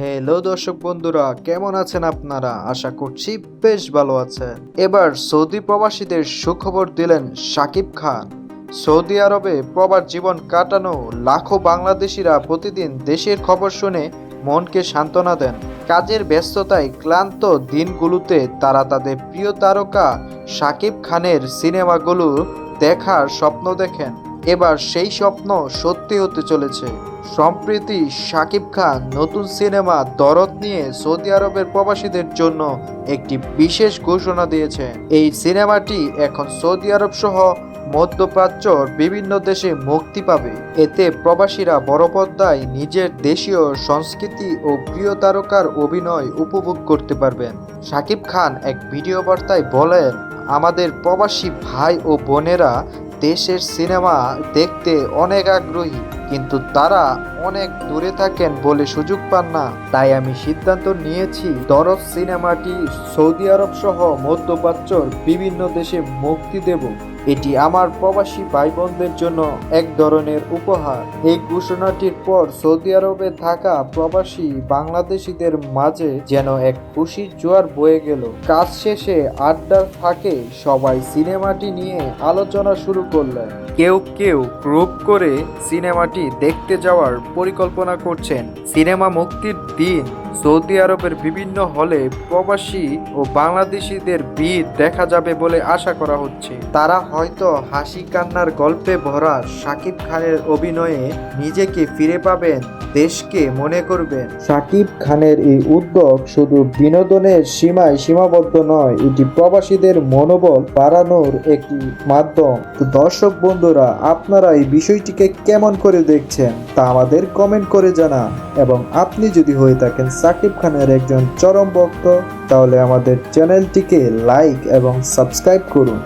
Hello দর্শক বন্ধুরা, কেমন আছেন আপনারা? আশা করছি বেশ ভালো আছেন। এবার সৌদি প্রবাসীদের সুখবর দিলেন সাকিব খান। সৌদি আরবে প্রবাস জীবন কাটানো লাখো বাংলাদেশিরা প্রতিদিন দেশের খবর শুনে মনকে সান্ত্বনা দেন। কাজের ব্যস্ততায় ক্লান্ত দিনগুলোতে তারা তাদের প্রিয় তারকা সাকিব খানের সিনেমাগুলো দেখার স্বপ্ন দেখেন। এবার সেই স্বপ্ন সত্যি হতে চলেছে। সম্প্রতি, শাকিব খান নতুন সিনেমা দরদ নিয়ে সৌদি আরবের প্রবাসীদের জন্য একটি বিশেষ ঘোষণা দিয়েছে। এই সিনেমাটি এখন সৌদি আরব সহ মধ্যপ্রাচ্যর বিভিন্ন দেশে মুক্তি পাবে। এতে প্রবাসীরা বড় নিজের দেশীয় সংস্কৃতি ও প্রিয় তারকার অভিনয় উপভোগ করতে পারবেন। শাকিব খান এক ভিডিও বার্তায় বলেন, আমাদের প্রবাসী ভাই ও বোনেরা দেশের সিনেমা দেখতে অনেক আগ্রহী, কিন্তু তারা অনেক দূরে থাকেন বলে সুযোগ পান না। তাই আমি সিদ্ধান্ত নিয়েছি দরজ সিনেমাটি সৌদি আরব সহ মধ্যপ্রাচ্যর বিভিন্ন দেশে মুক্তি দেব। এটি আমার প্রবাসী ভাই বোনদের জন্য এক ধরনের উপহার। এই ঘোষণাটির পর সৌদি আরবে থাকা প্রবাসী বাংলাদেশিদের মাঝে যেন এক খুশির জোয়ার বয়ে গেল। কাজ শেষে আড্ডার ফাঁকে সবাই সিনেমাটি নিয়ে আলোচনা শুরু করলেন। কেউ কেউ গ্রুপ করে সিনেমাটি দেখতে যাওয়ার পরিকল্পনা করছেন। সিনেমা মুক্তির দিন সৌদি আরবের বিভিন্ন হলে প্রবাসী ও বাংলাদেশিদের ভিড় দেখা যাবে বলে আশা করা হচ্ছে। তারা হয়তো হাসি কান্নার গল্পে ভরা শাকিব খানের অভিনয়ে নিজেকে ফিরে পাবেন দেশকে মনে করবেন। শাকিব খানের এই উদ্যোগ শুধু বিনোদনের সীমায় সীমাবদ্ধ নয় এটি প্রবাসীদের মনোবল বাড়ানোর একটি মাধ্যম। তো দর্শক বন্ধুরা আপনারা এই বিষয়টিকে কেমন করে দেখছেন তা আমাদের কমেন্ট করে জানান এবং আপনি যদি হয়ে থাকেন সাকিব খানের একজন চরম ভক্ত তাহলে আমাদের চ্যানেলটিকে লাইক এবং সাবস্ক্রাইব করুন।